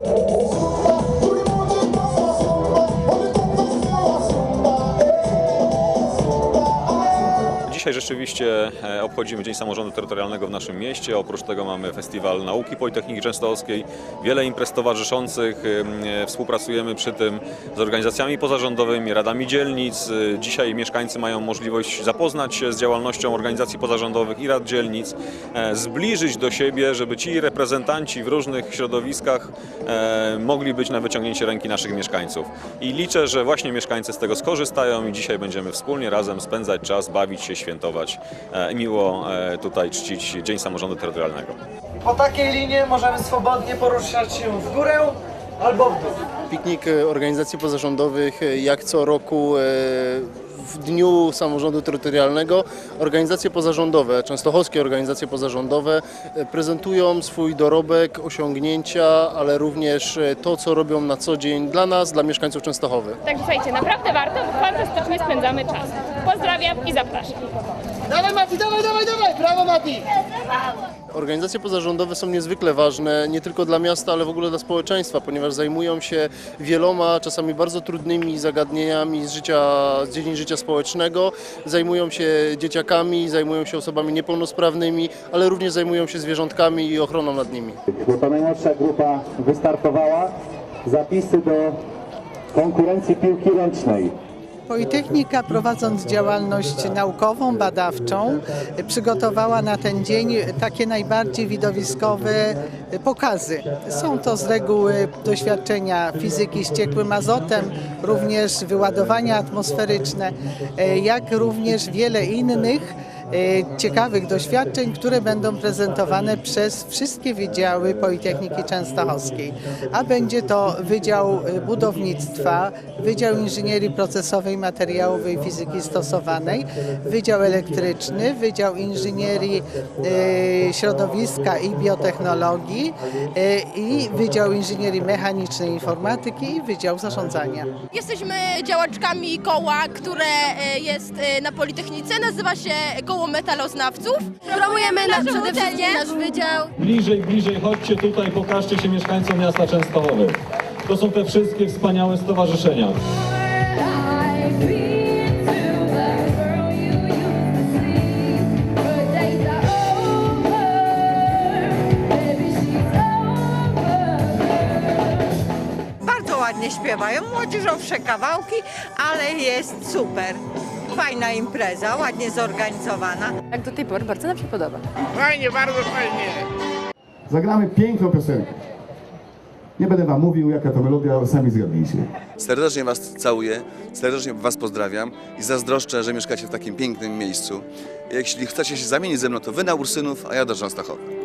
我 Dzisiaj rzeczywiście e, obchodzimy Dzień Samorządu Terytorialnego w naszym mieście. Oprócz tego mamy Festiwal Nauki Politechniki Częstochowskiej, wiele imprez towarzyszących. e, Współpracujemy przy tym z organizacjami pozarządowymi, radami dzielnic. E, Dzisiaj mieszkańcy mają możliwość zapoznać się z działalnością organizacji pozarządowych i rad dzielnic, zbliżyć do siebie, żeby ci reprezentanci w różnych środowiskach mogli być na wyciągnięcie ręki naszych mieszkańców. I liczę, że właśnie mieszkańcy z tego skorzystają i dzisiaj będziemy wspólnie razem spędzać czas, bawić się, świętować e, i miło e, tutaj czcić Dzień Samorządu Terytorialnego. Po takiej linii możemy swobodnie poruszać się w górę albo w dół. Piknik e, organizacji pozarządowych e, jak co roku e, w Dniu Samorządu Terytorialnego organizacje pozarządowe, częstochowskie organizacje pozarządowe e, prezentują swój dorobek, osiągnięcia, ale również e, to, co robią na co dzień dla nas, dla mieszkańców Częstochowy. Także słuchajcie, naprawdę warto, fantastycznie spędzamy czas. Pozdrawiam i zapraszam. Dawaj Mati, dawaj, dawaj, dawaj, brawo Mati! Organizacje pozarządowe są niezwykle ważne nie tylko dla miasta, ale w ogóle dla społeczeństwa, ponieważ zajmują się wieloma, czasami bardzo trudnymi zagadnieniami z, życia, z dziedzin życia społecznego. Zajmują się dzieciakami, zajmują się osobami niepełnosprawnymi, ale również zajmują się zwierzątkami i ochroną nad nimi. ta najmłodsza grupa wystartowała. Zapisy do konkurencji piłki ręcznej. Politechnika prowadząc działalność naukową, badawczą przygotowała na ten dzień takie najbardziej widowiskowe pokazy. Są to z reguły doświadczenia fizyki z ciekłym azotem, również wyładowania atmosferyczne, jak również wiele innych e, ciekawych doświadczeń, które będą prezentowane przez wszystkie wydziały Politechniki Częstochowskiej. A będzie to Wydział e, Budownictwa, Wydział Inżynierii Procesowej, Materiałowej i Fizyki Stosowanej, Wydział Elektryczny, Wydział Inżynierii e, Środowiska i Biotechnologii e, i Wydział Inżynierii Mechanicznej Informatyki i Wydział Zarządzania. Jesteśmy działaczkami koła, które e, jest e, na Politechnice, nazywa się Koło Metaloznawców. Promujemy na przede wszystkim nasz wydział. Bliżej, bliżej, chodźcie tutaj, pokażcie się mieszkańcom miasta Częstochowy. To są te wszystkie wspaniałe stowarzyszenia. Bardzo ładnie śpiewają, młodzieżowsze kawałki, ale jest super. Fajna impreza, ładnie zorganizowana. Jak do tej pory bardzo nam się podoba. Zagramy piękną piosenkę. Nie będę wam mówił, jaka to melodia, sami zgadnijcie. Serdecznie Was całuję, serdecznie Was pozdrawiam i zazdroszczę, że mieszkacie w takim pięknym miejscu. Jeśli chcecie się zamienić ze mną, to Wy na Ursynów, a ja do Częstochowy.